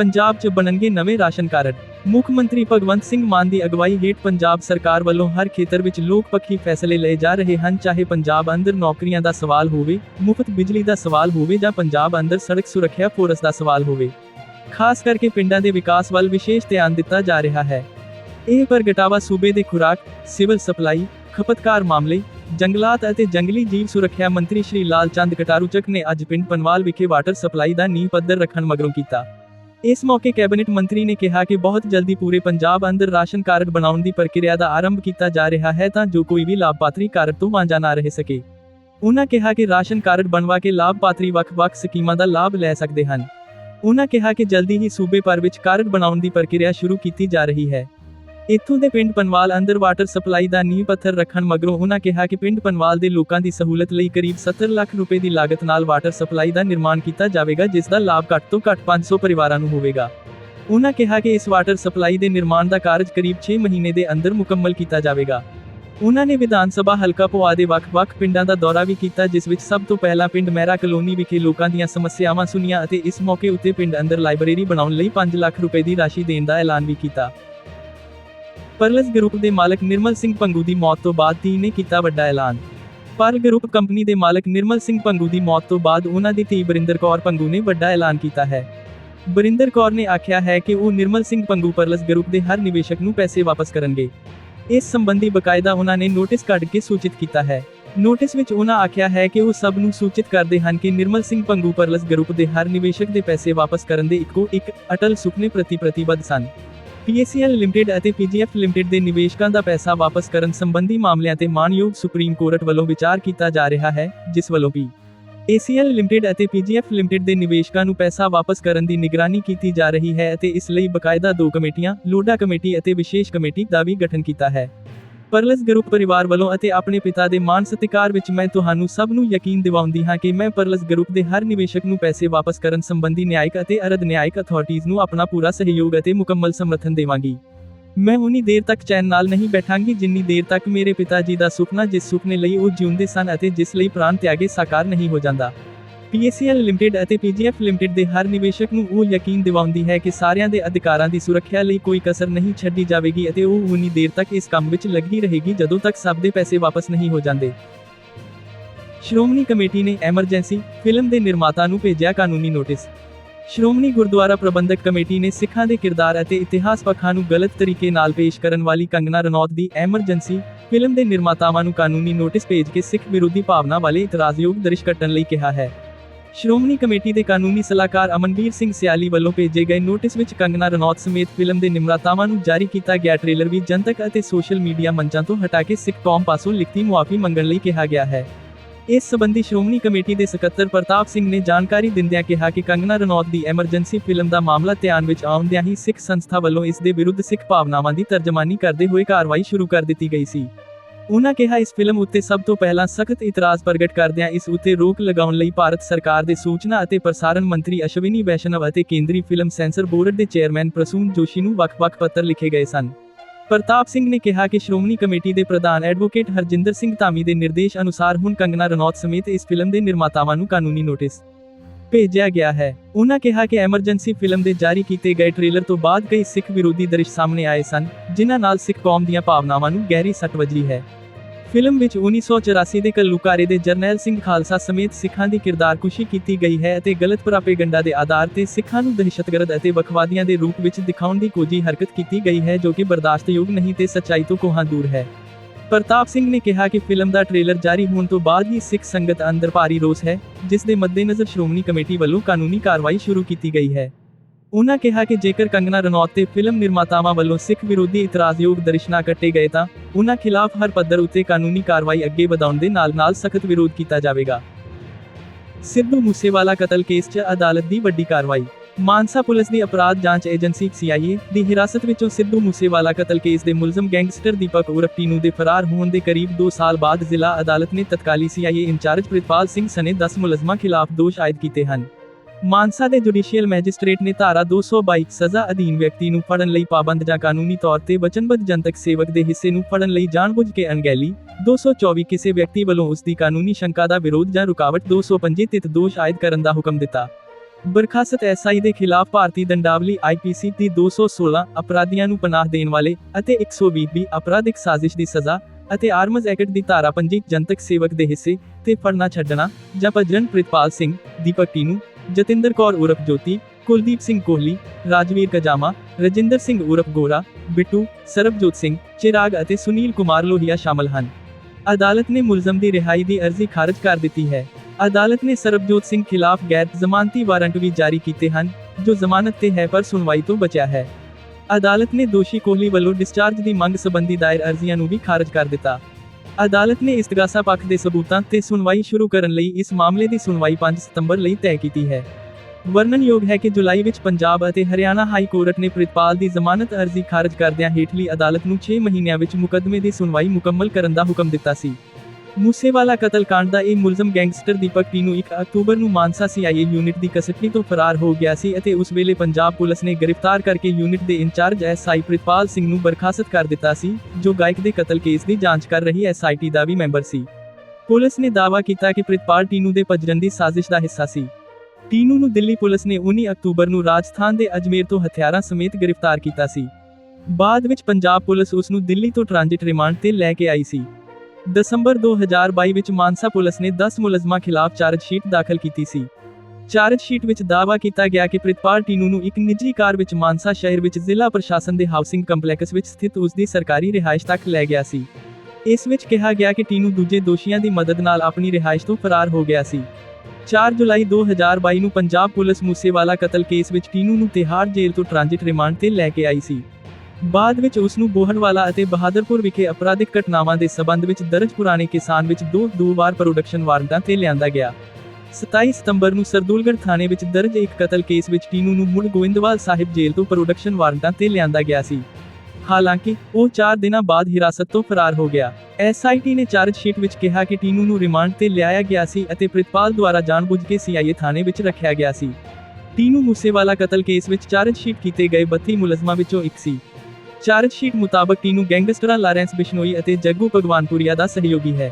ਪੰਜਾਬ 'ਚ ਬਣਨਗੇ ਨਵੇਂ ਰਾਸ਼ਨ ਕਾਰਡ। ਮੁੱਖ ਮੰਤਰੀ ਭਗਵੰਤ ਸਿੰਘ ਮਾਨ ਦੀ ਅਗਵਾਈ ਹੇਠ ਪੰਜਾਬ ਸਰਕਾਰ ਵੱਲੋਂ ਹਰ ਖੇਤਰ ਵਿੱਚ ਲੋਕ ਪੱਖੀ ਫੈਸਲੇ ਲਏ ਜਾ ਰਹੇ ਹਨ, ਚਾਹੇ ਪੰਜਾਬ ਅੰਦਰ ਨੌਕਰੀਆਂ ਦਾ ਸਵਾਲ ਹੋਵੇ, ਮੁਫਤ ਬਿਜਲੀ ਦਾ ਸਵਾਲ ਹੋਵੇ ਜਾਂ ਪੰਜਾਬ ਅੰਦਰ ਸੜਕ ਸੁਰੱਖਿਆ ਫੋਰਸ ਦਾ ਸਵਾਲ ਹੋਵੇ। ਖਾਸ ਕਰਕੇ ਪਿੰਡਾਂ ਦੇ ਵਿਕਾਸ ਵੱਲ ਵਿਸ਼ੇਸ਼ ਧਿਆਨ ਦਿੱਤਾ ਜਾ ਰਿਹਾ ਹੈ। ਇਹ ਪ੍ਰਗਟਾਵਾ ਸੂਬੇ ਦੇ ਖੁਰਾਕ, ਸਿਵਲ ਸਪਲਾਈ, ਖਪਤਕਾਰ ਮਾਮਲੇ, ਜੰਗਲਾਤ ਅਤੇ ਜੰਗਲੀ ਜੀਵ ਸੁਰੱਖਿਆ ਮੰਤਰੀ ਸ਼੍ਰੀ ਲਾਲ ਚੰਦ ਕਟਾਰੂਚਕ ਨੇ ਅੱਜ ਪਿੰਡ ਪਨਵਾਲ ਵਿਖੇ ਵਾਟਰ ਸਪਲਾਈ ਦਾ ਨੀਂਹ ਪੱਧਰ ਰੱਖਣ ਮਗਰੋਂ ਕੀਤਾ। ਇਸ ਮੌਕੇ ਕੈਬਨਿਟ ਮੰਤਰੀ ਨੇ ਕਿਹਾ ਕਿ ਬਹੁਤ ਜਲਦੀ ਪੂਰੇ ਪੰਜਾਬ ਅੰਦਰ ਰਾਸ਼ਨ ਕਾਰਡ ਬਣਾਉਣ ਦੀ ਪ੍ਰਕਿਰਿਆ ਦਾ ਆਰੰਭ ਕੀਤਾ ਜਾ ਰਿਹਾ ਹੈ ਤਾਂ ਜੋ ਕੋਈ ਵੀ ਲਾਭਪਾਤਰੀ ਕਾਰਡ ਤੋਂ ਵਾਂਝਾ ਨਾ ਰਹਿ ਸਕੇ। ਉਹਨਾਂ ਕਿਹਾ ਕਿ ਰਾਸ਼ਨ ਕਾਰਡ ਬਣਵਾ ਕੇ ਲਾਭਪਾਤਰੀ ਵੱਖ-ਵੱਖ ਸਕੀਮਾਂ ਦਾ ਲਾਭ ਲੈ ਸਕਦੇ ਹਨ। ਉਹਨਾਂ ਕਿਹਾ ਕਿ ਜਲਦੀ ਹੀ ਸੂਬੇ ਭਰ ਵਿੱਚ ਕਾਰਡ ਬਣਾਉਣ ਦੀ ਪ੍ਰਕਿਰਿਆ ਸ਼ੁਰੂ ਕੀਤੀ ਜਾ ਰਹੀ ਹੈ। ਇੱਥੋਂ ਦੇ ਪਿੰਡ ਪਨਵਾਲ ਅੰਦਰ ਵਾਟਰ ਸਪਲਾਈ ਦਾ ਨੀਂਹ ਪੱਥਰ ਰੱਖਣ ਮਗਰੋਂ ਉਨ੍ਹਾਂ ਕਿਹਾ ਕਿ ਪਿੰਡ ਪਨਵਾਲ ਦੇ ਲੋਕਾਂ ਦੀ ਸਹੂਲਤ ਲਈ ਕਰੀਬ 70 ਲੱਖ ਰੁਪਏ ਦੀ ਲਾਗਤ ਨਾਲ ਵਾਟਰ ਸਪਲਾਈ ਦਾ ਨਿਰਮਾਣ ਕੀਤਾ ਜਾਵੇਗਾ, ਜਿਸ ਦਾ ਲਾਭ ਘੱਟ ਤੋਂ ਘੱਟ 500 ਪਰਿਵਾਰਾਂ ਨੂੰ ਹੋਵੇਗਾ। ਉਹਨਾਂ ਕਿਹਾ ਕਿ ਇਸ ਵਾਟਰ ਸਪਲਾਈ ਦੇ ਨਿਰਮਾਣ ਦਾ ਕਾਰਜ ਕਰੀਬ 6 ਮਹੀਨੇ ਦੇ ਅੰਦਰ ਮੁਕੰਮਲ ਕੀਤਾ ਜਾਵੇਗਾ। ਉਹਨਾਂ ਨੇ ਵਿਧਾਨ ਸਭਾ ਹਲਕਾ ਪੋਆ ਦੇ ਵੱਖ-ਵੱਖ ਪਿੰਡਾਂ ਦਾ ਦੌਰਾ ਵੀ ਕੀਤਾ, ਜਿਸ ਵਿੱਚ ਸਭ ਤੋਂ ਪਹਿਲਾਂ ਪਿੰਡ ਮਹਿਰਾ ਕਲੋਨੀ ਵਿਖੇ ਲੋਕਾਂ ਦੀਆਂ ਸਮੱਸਿਆਵਾਂ ਸੁਣੀਆਂ ਅਤੇ ਇਸ ਮੌਕੇ ਉੱਤੇ ਪਿੰਡ ਅੰਦਰ ਲਾਇਬ੍ਰੇਰੀ ਬਣਾਉਣ ਲਈ 5 ਲੱਖ ਰੁਪਏ ਦੀ ਰਾਸ਼ੀ ਦੇਣ ਦਾ ਐਲਾਨ ਵੀ ਕੀਤਾ। ਪਰਲਸ ਗਰੁੱਪ ਦੇ ਮਾਲਕ ਨਿਰਮਲ ਸਿੰਘ ਪੰਗੂ ਦੀ ਮੌਤ ਤੋਂ ਬਾਅਦ ਧੀ ਨੇ ਕੀਤਾ ਵੱਡਾ ਐਲਾਨ। ਪਰ ਗਰੁੱਪ ਕੰਪਨੀ ਦੇ ਮਾਲਕ ਨਿਰਮਲ ਸਿੰਘ ਪੰਗੂ ਦੀ ਮੌਤ ਤੋਂ ਬਾਅਦ ਉਹਨਾਂ ਦੀ ਧੀ ਬਰਿੰਦਰ ਕੌਰ ਪੰਗੂ ਨੇ ਵੱਡਾ ਐਲਾਨ ਕੀਤਾ ਹੈ। ਬਰਿੰਦਰ ਕੌਰ ਨੇ ਆਖਿਆ ਹੈ ਕਿ ਉਹ ਨਿਰਮਲ ਸਿੰਘ ਪੰਗੂ ਪਰਲਸ ਗਰੁੱਪ ਦੇ ਹਰ ਨਿਵੇਸ਼ਕ ਨੂੰ ਪੈਸੇ ਵਾਪਸ ਕਰਨਗੇ। ਇਸ ਸੰਬੰਧੀ ਬਕਾਇਦਾ ਉਹਨਾਂ ਨੇ ਨੋਟਿਸ ਕੱਢ ਕੇ ਸੂਚਿਤ ਕੀਤਾ ਹੈ। ਨੋਟਿਸ ਵਿੱਚ ਉਹਨਾਂ ਆਖਿਆ ਹੈ ਕਿ ਉਹ ਸਭ ਨੂੰ ਸੂਚਿਤ ਕਰਦੇ ਹਨ ਕਿ ਨਿਰਮਲ ਸਿੰਘ ਪੰਗੂ ਪਰਲਸ ਗਰੁੱਪ ਦੇ ਹਰ ਨਿਵੇਸ਼ਕ ਦੇ ਪੈਸੇ ਵਾਪਸ ਕਰਨ ਦੇ ਇੱਕੋ ਇੱਕ ਅਟਲ ਸੁਪਨੇ ਪ੍ਰਤੀ ਪ੍ਰਤੀਬੱਧ ਸਨ। PACL ਲਿਮਟਿਡ ਅਤੇ PGF ਲਿਮਟਿਡ ਦੇ ਨਿਵੇਸ਼ਕਾਂ ਦਾ ਪੈਸਾ ਵਾਪਸ ਕਰਨ ਸੰਬੰਧੀ ਮਾਮਲਿਆਂ ਤੇ ਮਾਨਯੋਗ ਸੁਪਰੀਮ ਕੋਰਟ ਵੱਲੋਂ ਵਿਚਾਰ ਕੀਤਾ ਜਾ ਰਿਹਾ ਹੈ, ਜਿਸ ਵੱਲੋਂ ਵੀ ACL ਲਿਮਟਿਡ ਅਤੇ PGF ਲਿਮਟਿਡ ਦੇ ਨਿਵੇਸ਼ਕਾਂ ਨੂੰ ਪੈਸਾ ਵਾਪਸ ਕਰਨ ਦੀ ਨਿਗਰਾਨੀ ਕੀਤੀ ਜਾ ਰਹੀ ਹੈ ਅਤੇ ਇਸ ਲਈ ਬਕਾਇਦਾ ਦੋ ਕਮੇਟੀਆਂ ਲੋਡਾ ਕਮੇਟੀ ਅਤੇ ਵਿਸ਼ੇਸ਼ ਕਮੇਟੀ ਦਾ ਵੀ ਗਠਨ ਕੀਤਾ ਹੈ। ਪਰਲਸ ਗਰੁੱਪ ਪਰਿਵਾਰ ਵੱਲੋਂ ਅਤੇ ਆਪਣੇ ਪਿਤਾ ਦੇ ਮਾਨ ਸਤਿਕਾਰ ਵਿੱਚ ਮੈਂ ਤੁਹਾਨੂੰ ਸਭ ਨੂੰ ਯਕੀਨ ਦਿਵਾਉਂਦੀ ਹਾਂ ਕਿ ਮੈਂ ਪਰਲਸ ਗਰੁੱਪ ਦੇ ਹਰ ਨਿਵੇਸ਼ਕ ਨੂੰ ਪੈਸੇ ਵਾਪਸ ਕਰਨ ਸੰਬੰਧੀ ਨਿਆਇਕ ਅਤੇ ਅਰਧ ਨਿਆਇਕ ਅਥਾਰਟੀਜ਼ ਨੂੰ ਆਪਣਾ ਪੂਰਾ ਸਹਿਯੋਗ ਅਤੇ ਮੁਕੰਮਲ ਸਮਰਥਨ ਦੇਵਾਂਗੀ। ਮੈਂ ਉਨੀ ਦੇਰ ਤੱਕ ਚੈਨ ਨਾਲ ਨਹੀਂ ਬੈਠਾਂਗੀ ਜਿੰਨੀ ਦੇਰ ਤੱਕ ਮੇਰੇ ਪਿਤਾ ਜੀ ਦਾ ਸੁਪਨਾ ਜਿਸ ਸੁਪਨੇ ਲਈ ਉਹ ਜਿਉਂਦੇ ਸਨ ਅਤੇ ਜਿਸ ਲਈ ਪ੍ਰਾਣ ਤਿਆਗੇ ਸਾਕਾਰ ਨਹੀਂ ਹੋ ਜਾਂਦਾ। PACL ਲਿਮਟਿਡ ਅਤੇ PGF ਲਿਮਟਿਡ ਦੇ ਹਰ ਨਿਵੇਸ਼ਕ ਨੂੰ ਉਹ ਯਕੀਨ ਦਿਵਾਉਂਦੀ ਹੈ ਕਿ ਸਾਰਿਆਂ ਦੇ ਅਧਿਕਾਰਾਂ ਦੀ ਸੁਰੱਖਿਆ ਲਈ ਕੋਈ ਕਸਰ ਨਹੀਂ ਛੱਡੀ ਜਾਵੇਗੀ ਅਤੇ ਉਹ ਉਨੀ ਦੇਰ ਤੱਕ ਇਸ ਕੰਮ ਵਿੱਚ ਲੱਗੀ ਰਹੇਗੀ ਜਦੋਂ ਤੱਕ ਸਭ ਦੇ ਪੈਸੇ ਵਾਪਸ ਨਹੀਂ ਹੋ ਜਾਂਦੇ। ਸ਼੍ਰੋਮਣੀ ਕਮੇਟੀ ਨੇ ਐਮਰਜੈਂਸੀ ਫਿਲਮ ਦੇ ਨਿਰਮਾਤਾ ਨੂੰ ਭੇਜਿਆ ਕਾਨੂੰਨੀ ਨੋਟਿਸ। ਸ਼੍ਰੋਮਣੀ ਗੁਰਦੁਆਰਾ ਪ੍ਰਬੰਧਕ ਕਮੇਟੀ ਨੇ ਸਿੱਖਾਂ ਦੇ ਕਿਰਦਾਰ ਅਤੇ ਇਤਿਹਾਸ ਪੱਖਾਂ ਨੂੰ ਗਲਤ ਤਰੀਕੇ ਨਾਲ ਪੇਸ਼ ਕਰਨ ਵਾਲੀ ਕੰਗਨਾ ਰਣੌਤ ਦੀ ਐਮਰਜੈਂਸੀ ਫਿਲਮ ਦੇ ਨਿਰਮਾਤਾਵਾਂ ਨੂੰ ਕਾਨੂੰਨੀ ਨੋਟਿਸ ਭੇਜ ਕੇ ਸਿੱਖ ਵਿਰੋਧੀ ਭਾਵਨਾ ਵਾਲੇ ਇਤਰਾਜ਼ਯੋਗ ਦ੍ਰਿਸ਼ ਕੱਟਣ ਲਈ ਕਿਹਾ ਹੈ। ਸ਼੍ਰੋਮਣੀ ਕਮੇਟੀ ਦੇ ਕਾਨੂੰਨੀ ਸਲਾਹਕਾਰ ਅਮਨਵੀਰ ਸਿੰਘ ਸਿਆਲੀ ਵੱਲੋਂ ਭੇਜੇ ਗਏ ਨੋਟਿਸ ਵਿੱਚ ਕੰਗਨਾ ਰਣੌਤ ਸਮੇਤ ਫਿਲਮ ਦੇ ਨਿਰਮਾਤਾਵਾਂ ਨੂੰ ਜਾਰੀ ਕੀਤਾ ਗਿਆ ਟ੍ਰੇਲਰ ਵੀ ਜਨਤਕ ਅਤੇ ਸੋਸ਼ਲ ਮੀਡੀਆ ਮੰਚਾਂ ਤੋਂ ਹਟਾ ਕੇ ਸਿੱਖ ਕੌਮ ਪਾਸੋਂ ਲਿਖਤੀ ਮੁਆਫੀ ਮੰਗਣ ਲਈ ਕਿਹਾ ਗਿਆ ਹੈ। ਇਸ ਸਬੰਧੀ ਸ਼੍ਰੋਮਣੀ ਕਮੇਟੀ ਦੇ ਸਕੱਤਰ ਪ੍ਰਤਾਪ ਸਿੰਘ ਨੇ ਜਾਣਕਾਰੀ ਦਿੰਦਿਆਂ ਕਿਹਾ ਕਿ ਕੰਗਨਾ ਰਣੌਤ ਦੀ ਐਮਰਜੈਂਸੀ ਫਿਲਮ ਦਾ ਮਾਮਲਾ ਧਿਆਨ ਵਿੱਚ ਆਉਂਦਿਆਂ ਹੀ ਸਿੱਖ ਸੰਸਥਾ ਵੱਲੋਂ ਇਸ ਦੇ ਵਿਰੁੱਧ ਸਿੱਖ ਭਾਵਨਾਵਾਂ ਦੀ ਤਰਜਮਾਨੀ ਕਰਦੇ ਹੋਏ ਕਾਰਵਾਈ ਸ਼ੁਰੂ ਕਰ ਦਿੱਤੀ ਗਈ ਸੀ। ਉਨ੍ਹਾਂ ਕਿਹਾ ਇਸ ਫਿਲਮ ਉੱਤੇ ਸਭ ਤੋਂ ਪਹਿਲਾਂ ਸਖਤ ਇਤਰਾਜ਼ ਪ੍ਰਗਟ ਕਰਦਿਆਂ ਇਸ ਉੱਤੇ ਰੋਕ ਲਗਾਉਣ ਲਈ ਭਾਰਤ ਸਰਕਾਰ ਦੇ ਸੂਚਨਾ ਅਤੇ ਪ੍ਰਸਾਰਣ ਮੰਤਰੀ ਅਸ਼ਵਨੀ ਵੈਸ਼ਨਵ ਅਤੇ ਕੇਂਦਰੀ ਫਿਲਮ ਸੈਂਸਰ ਬੋਰਡ ਦੇ ਚੇਅਰਮੈਨ ਪ੍ਰਸੂਨ ਜੋਸ਼ੀ ਨੂੰ ਵੱਖ-ਵੱਖ ਪੱਤਰ ਲਿਖੇ ਗਏ ਸਨ। ਪ੍ਰਤਾਪ ਸਿੰਘ ਨੇ ਕਿਹਾ ਕਿ ਸ਼੍ਰੋਮਣੀ ਕਮੇਟੀ ਦੇ ਪ੍ਰਧਾਨ ਐਡਵੋਕੇਟ ਹਰਜਿੰਦਰ ਸਿੰਘ ਧਾਮੀ ਦੇ ਨਿਰਦੇਸ਼ ਅਨੁਸਾਰ ਹੁਣ ਕੰਗਨਾ ਰਣੌਤ ਸਮੇਤ ਇਸ ਫਿਲਮ ਦੇ ਨਿਰਮਾਤਾਵਾਂ ਨੂੰ ਕਾਨੂੰਨੀ ਨੋਟਿਸ ਭੇਜਿਆ ਗਿਆ ਹੈ। ਉਹਨਾਂ ਕਿਹਾ ਕਿ ਐਮਰਜੈਂਸੀ ਫਿਲਮ ਦੇ ਜਾਰੀ ਕੀਤੇ ਗਏ ਟ੍ਰੇਲਰ ਤੋਂ ਬਾਅਦ ਕਈ ਸਿੱਖ ਵਿਰੋਧੀ ਦ੍ਰਿਸ਼ ਸਾਹਮਣੇ ਆਏ ਸਨ, ਜਿਨ੍ਹਾਂ ਨਾਲ ਸਿੱਖ ਕੌਮ ਦੀਆਂ ਭਾਵਨਾਵਾਂ ਨੂੰ ਗਹਿਰੀ ਸੱਟ ਵੱਜੀ ਹੈ। ਫਿਲਮ ਵਿੱਚ 1984 ਦੇ ਕੱਲੂਕਾਰੇ ਦੇ ਜਰਨੈਲ ਸਿੰਘ ਖਾਲਸਾ ਸਮੇਤ ਸਿੱਖਾਂ ਦੀ ਕਿਰਦਾਰਕੁਸ਼ੀ ਕੀਤੀ ਗਈ ਹੈ ਅਤੇ ਗਲਤ ਪ੍ਰਾਪੇਗੰਡਾ ਦੇ ਆਧਾਰ ਤੇ ਸਿੱਖਾਂ ਨੂੰ ਦਹਿਸ਼ਤਗਰਦ ਅਤੇ ਵਖਵਾਦੀਆਂ ਦੇ ਰੂਪ ਵਿੱਚ ਦਿਖਾਉਣ ਦੀ ਕੋਝੀ ਹਰਕਤ ਕੀਤੀ ਗਈ ਹੈ, ਜੋ ਕਿ ਬਰਦਾਸ਼ਤਯੋਗ ਨਹੀਂ ਤੇ ਸੱਚਾਈ ਤੋਂ ਕੋਹਾਂ ਦੂਰ ਹੈ। ਪ੍ਰਤਾਪ ਸਿੰਘ ਨੇ ਕਿਹਾ ਕਿ ਫਿਲਮ ਦਾ ਟ੍ਰੇਲਰ ਜਾਰੀ ਹੋਣ ਤੋਂ ਬਾਅਦ ਹੀ ਸਿੱਖ ਸੰਗਤ ਅੰਦਰ ਭਾਰੀ ਰੋਸ ਹੈ, ਜਿਸ ਦੇ ਮੱਦੇਨਜ਼ਰ ਸ਼੍ਰੋਮਣੀ ਕਮੇਟੀ ਵੱਲੋਂ ਕਾਨੂੰਨੀ ਕਾਰਵਾਈ ਸ਼ੁਰੂ ਕੀਤੀ ਗਈ ਹੈ। ਉਹਨਾਂ ਕਿਹਾ ਕਿ ਜੇਕਰ ਕੰਗਨਾ ਰਣੌਤ ਤੇ ਫਿਲਮ ਨਿਰਮਾਤਾਵਾਂ ਵੱਲੋਂ ਸਿੱਖ ਵਿਰੋਧੀ ਇਤਰਾਜ਼ਯੋਗ ਦਰਿਸ਼ ਕੱਟੇ ਗਏ ਤਾਂ ਉਨ੍ਹਾਂ ਖਿਲਾਫ ਹਰ ਪੱਧਰ ਉੱਤੇ ਕਾਨੂੰਨੀ ਕਾਰਵਾਈ ਅੱਗੇ ਵਧਾਉਣ ਦੇ ਨਾਲ-ਨਾਲ ਸਖਤ ਵਿਰੋਧ ਕੀਤਾ ਜਾਵੇਗਾ। ਸਿੱਧੂ ਮੂਸੇਵਾਲਾ ਕਤਲ ਕੇਸ 'ਚ ਅਦਾਲਤ ਦੀ ਵੱਡੀ ਕਾਰਵਾਈ ਮਾਨਸਾ ਪੁਲਿਸ ਦੀ ਅਪਰਾਧ ਜਾਂਚ ਏਜੰਸੀ CIA ਦੀ ਹਿਰਾਸਤ ਵਿੱਚੋਂ ਸਿੱਧੂ ਮੂਸੇਵਾਲਾ ਕਤਲ ਕੇਸ ਦੇ ਮੁਲਜ਼ਮ ਗੈਂਗਸਟਰ ਦੀਪਕ ਉਰਫ ਟੀਨੂ ਦੇ ਫਰਾਰ ਹੋਣ ਦੇ ਕਰੀਬ 2 ਸਾਲ ਬਾਅਦ ਜ਼ਿਲ੍ਹਾ ਅਦਾਲਤ ਨੇ ਤਤਕਾਲੀ CIA in charge Pritpal Singh ਸਣੇ 10 ਮੁਲਜ਼ਮਾਂ ਖਿਲਾਫ ਦੋਸ਼ ਆਇਦ ਕੀਤੇ ਹਨ। ਮਾਨਸਾ ਦੇ ਜੁਡੀਸ਼ੀਅਲ ਮੈਜਿਸਟ੍ਰੇਟ ਨੇ ਧਾਰਾ 222 ਸਜ਼ਾ ਅਧੀਨ ਵਿਅਕਤੀ ਨੂੰ ਫੜਨ ਲਈ ਪਾਬੰਦ ਜਾਂ ਕਾਨੂੰਨੀ ਤੌਰ ਤੇ ਵਚਨਬੱਧ ਜਨਤਕ ਸੇਵਕ ਦੇ ਹਿੱਸੇ ਨੂੰ ਫੜਨ ਲਈ ਜਾਣਬੁੱਝ ਕੇ ਅਣਗਹਿਲੀ 224 ਕਿਸੇ ਵਿਅਕਤੀ ਵੱਲੋਂ ਉਸ ਦੀ ਕਾਨੂੰਨੀ ਸ਼ੰਕਾ ਦਾ ਵਿਰੋਧ ਜਾਂ ਰੁਕਾਵਟ 225 ਤਿਤ ਦੋਸ਼ ਆਇਦ ਕਰਨ ਦਾ ਹੁਕਮ ਦਿੱਤਾ। ਬਰਖਾਸਤ ਐਸਆਈ ਦੇ ਖਿਲਾਫ ਭਾਰਤੀ ਦੰਡਾਵਲੀ ਆਈਪੀਸੀ ਦੀ 216 ਅਪਰਾਧੀਆਂ ਨੂੰ ਪਨਾਹ ਦੇਣ ਵਾਲੇ ਅਤੇ 120 ਵੀ ਅਪਰਾਧਿਕ ਸਾਜ਼ਿਸ਼ ਦੀ ਸਜ਼ਾ ਅਤੇ ਆਰਮਜ਼ ਐਕਟ ਦੀ ਧਾਰਾ 25 ਜਨਤਕ ਸੇਵਕ ਦੇ ਹਿੱਸੇ ਤੇ ਫੜਨਾ ਛੱਡਣਾ ਜਾਂ ਭਜਨ ਪ੍ਰਿਤਪਾਲ ਸਿੰਘ, ਦੀਪਕ ਟੀਨੂ, ਜਤਿੰਦਰ ਕੌਰ ਉਰਫ ਜੋਤੀ, ਕੁਲਦੀਪ ਸਿੰਘ ਕੋਹਲੀ, ਰਾਜਵੀਰ ਕਜਾਮਾ, ਰਜਿੰਦਰ ਸਿੰਘ ਉਰਫ ਗੋਰਾ, ਬਿੱਟੂ, ਸਰਬਜੋਤ ਸਿੰਘ, ਚਿਰਾਗ ਅਤੇ ਸੁਨੀਲ ਕੁਮਾਰ ਲੋਹੀਆ ਸ਼ਾਮਲ ਹਨ। ਅਦਾਲਤ ਨੇ ਮੁਲਜ਼ਮ ਦੀ ਰਿਹਾਈ ਦੀ ਅਰਜ਼ੀ ਖਾਰਜ ਕਰ ਦਿੱਤੀ ਹੈ। ਅਦਾਲਤ ਨੇ ਸਰਬਜੋਤ ਸਿੰਘ ਖਿਲਾਫ ਗੈਰ ਜ਼ਮਾਨਤੀ ਵਾਰੰਟ ਵੀ ਜਾਰੀ ਕੀਤੇ ਹਨ, ਜੋ ਜ਼ਮਾਨਤ ਤੇ ਹੈ ਪਰ ਸੁਣਵਾਈ ਤੋਂ ਬਚਿਆ ਹੈ। ਅਦਾਲਤ ਨੇ ਦੋਸ਼ੀ ਕੋਹਲੀ ਵੱਲੋਂ ਡਿਸਚਾਰਜ ਦੀ ਮੰਗ ਸੰਬੰਧੀ ਦਾਇਰ ਅਰਜ਼ੀਆਂ ਨੂੰ ਵੀ ਖਾਰਜ ਕਰ ਦਿੱਤਾ। ਅਦਾਲਤ ਨੇ ਇਸਤਗਾਸਾ ਪੱਖ ਦੇ ਸਬੂਤਾਂ ਤੇ ਸੁਣਵਾਈ ਸ਼ੁਰੂ ਕਰਨ ਲਈ ਇਸ ਮਾਮਲੇ ਦੀ ਸੁਣਵਾਈ 5 ਸਤੰਬਰ ਲਈ ਤੈਅ ਕੀਤੀ ਹੈ। ਵਰਣਨਯੋਗ ਹੈ ਕਿ ਜੁਲਾਈ ਵਿੱਚ ਪੰਜਾਬ ਅਤੇ ਹਰਿਆਣਾ ਹਾਈ ਕੋਰਟ ਨੇ ਪ੍ਰਿਤਪਾਲ ਦੀ ਜ਼ਮਾਨਤ ਅਰਜ਼ੀ ਖਾਰਜ ਕਰਦਿਆਂ ਹੇਠਲੀ ਅਦਾਲਤ ਨੂੰ 6 ਮਹੀਨਿਆਂ ਵਿੱਚ ਮੁਕੱਦਮੇ ਦੀ ਸੁਣਵਾਈ ਮੁਕੰਮਲ ਕਰਨ ਦਾ ਹੁਕਮ ਦਿੱਤਾ ਸੀ। ਮੂਸੇਵਾਲਾ ਕਤਲकांड ਦਾ ਇਹ ਮੁਲਜ਼ਮ ਗੈਂਗਸਟਰ ਦੀਪਕ ਟੀ ਨੂੰ 1 ਅਕਤੂਬਰ ਨੂੰ ਮਾਨਸਾ ਸੀਆਈਏ ਯੂਨਿਟ ਦੀ ਕਸਟਡੀ ਤੋਂ ਫਰਾਰ ਹੋ ਗਿਆ ਸੀ ਅਤੇ ਉਸ ਵੇਲੇ ਪੰਜਾਬ ਪੁਲਿਸ ਨੇ ਗ੍ਰਿਫਤਾਰ ਕਰਕੇ ਯੂਨਿਟ ਦੇ ਇੰਚਾਰਜ ਐਸਆਈ ਪ੍ਰਿਤਪਾਲ ਸਿੰਘ ਨੂੰ ਬਰਖਾਸਤ ਕਰ ਦਿੱਤਾ ਸੀ, ਜੋ ਗਾਇਕ ਦੇ ਕਤਲ ਕੇਸ ਦੀ ਜਾਂਚ ਕਰ ਰਹੀ ਐਸਆਈਟੀ ਦਾ ਵੀ ਮੈਂਬਰ ਸੀ। ਪੁਲਿਸ ਨੇ ਦਾਅਵਾ ਕੀਤਾ ਕਿ ਪ੍ਰਿਤਪਾਲ ਟੀਨੂ ਦੇ ਭੱਜਣ ਦੀ ਸਾਜ਼ਿਸ਼ ਦਾ ਹਿੱਸਾ ਸੀ। ਟੀਨੂ ਨੂੰ ਦਿੱਲੀ ਪੁਲਿਸ ਨੇ 19 ਅਕਤੂਬਰ ਨੂੰ ਰਾਜਸਥਾਨ ਦੇ ਅਜਮੇਰ ਤੋਂ ਹਥਿਆਰਾਂ ਸਮੇਤ ਗ੍ਰਿਫਤਾਰ ਕੀਤਾ ਸੀ। ਬਾਅਦ ਵਿੱਚ ਪੰਜਾਬ ਪੁਲਿਸ ਉਸ ਨੂੰ ਦਿੱਲੀ ਤੋਂ ਟ੍ਰਾਂਜ਼ਿਟ ਰਿਮਾਂਡ ਤੇ ਲੈ ਕੇ ਆਈ ਸੀ। ਦਸੰਬਰ 2022 ਵਿੱਚ ਮਾਨਸਾ ਪੁਲਿਸ ਨੇ 10 ਮੁਲਜ਼ਮਾਂ ਖਿਲਾਫ ਚਾਰਜ ਸ਼ੀਟ ਦਾਖਲ ਕੀਤੀ ਸੀ। ਚਾਰਜ ਸ਼ੀਟ ਵਿੱਚ ਦਾਅਵਾ ਕੀਤਾ ਗਿਆ ਕਿ ਪ੍ਰਿਤਪਾਲ ਟੀਨੂ ਨੂੰ ਇੱਕ ਨਿੱਜੀ ਕਾਰ ਵਿੱਚ ਮਾਨਸਾ ਸ਼ਹਿਰ ਵਿੱਚ ਜ਼ਿਲ੍ਹਾ ਪ੍ਰਸ਼ਾਸਨ ਦੇ ਹਾਊਸਿੰਗ ਕੰਪਲੈਕਸ ਵਿੱਚ ਸਥਿਤ ਉਸ ਦੀ ਸਰਕਾਰੀ ਰਿਹਾਇਸ਼ ਤੱਕ ਲੈ ਗਿਆ ਸੀ। ਇਸ ਵਿੱਚ ਕਿਹਾ ਗਿਆ ਕਿ ਟੀਨੂ ਦੂਜੇ ਦੋਸ਼ੀਆਂ ਦੀ ਮਦਦ ਨਾਲ ਆਪਣੀ ਰਿਹਾਇਸ਼ ਤੋਂ ਫਰਾਰ ਹੋ ਗਿਆ ਸੀ। 4 ਜੁਲਾਈ 2022 ਨੂੰ ਪੰਜਾਬ ਪੁਲਿਸ ਮੂਸੇਵਾਲਾ ਕਤਲ ਕੇਸ ਵਿੱਚ ਟੀਨੂ ਨੂੰ ਤਿਹਾੜ ਜੇਲ੍ਹ ਤੋਂ ਟ੍ਰਾਂਜ਼ਿਟ ਰਿਮਾਂਡ ਤੇ ਲੈ ਕੇ ਆਈ ਸੀ। ਬਾਅਦ ਵਿੱਚ ਉਸ ਨੂੰ ਬੋਹਣਵਾਲਾ ਅਤੇ ਬਹਾਦਰਪੁਰ ਵਿਖੇ ਅਪਰਾਧਿਕ ਘਟਨਾਵਾਂ ਦੇ ਸਬੰਧ ਵਿੱਚ ਦਰਜ ਪੁਰਾਣੇ ਕਿਸਾਨ ਵਿੱਚ ਦੋ ਦੋ ਵਾਰ ਪ੍ਰੋਡਕਸ਼ਨ ਵਾਰੰਟਾਂ ਤੇ ਲਿਆਂਦਾ ਗਿਆ। 27 ਸਤੰਬਰ ਨੂੰ ਸਰਦੂਲਗੜ੍ਹ ਥਾਣੇ ਵਿੱਚ ਦਰਜ ਇੱਕ ਕਤਲ ਕੇਸ ਵਿੱਚ ਟੀਨੂ ਨੂੰ ਮੁੜ ਗੋਇੰਦਵਾਲ ਸਾਹਿਬ ਜੇਲ੍ਹ ਤੋਂ ਪ੍ਰੋਡਕਸ਼ਨ ਵਾਰੰਟਾਂ ਤੇ ਲਿਆਂਦਾ ਗਿਆ ਸੀ। ਹਾਲਾਂਕਿ, ਉਹ 4 ਦਿਨਾਂ ਬਾਅਦ ਹਿਰਾਸਤ ਤੋਂ ਫਰਾਰ ਹੋ ਗਿਆ। ਐਸਆਈਟੀ ਨੇ ਚਾਰਜ ਸ਼ੀਟ ਵਿੱਚ ਕਿਹਾ ਕਿ ਟੀਨੂ ਨੂੰ ਰਿਮਾਂਡ ਤੇ ਲਿਆਇਆ ਗਿਆ ਸੀ ਅਤੇ ਪ੍ਰਿਤਪਾਲ ਦੁਆਰਾ ਜਾਣਬੁੱਝ ਕੇ ਸੀਆਈਏ ਥਾਣੇ ਵਿੱਚ ਰੱਖਿਆ ਗਿਆ ਸੀ। ਟੀਨੂ ਮੂਸੇਵਾਲਾ ਕਤਲ ਕੇਸ ਵਿੱਚ ਚਾਰਜ ਸ਼ੀਟ ਕੀਤੇ ਗਏ 32 ਮੁਲਜ਼ਮਾਂ ਵਿੱਚੋਂ ਇੱਕ ਸੀ। ਚਾਰਜ ਸ਼ੀਟ ਮੁਤਾਬਕ ਟੀਨੂ ਗੈਂਗਸਟਰਾਂ ਲਾਰੈਂਸ ਬਿਸ਼ਨੋਈ ਅਤੇ ਜੱਗੂ ਭਗਵਾਨਪੁਰੀਆ ਦਾ ਸਹਿਯੋਗੀ ਹੈ।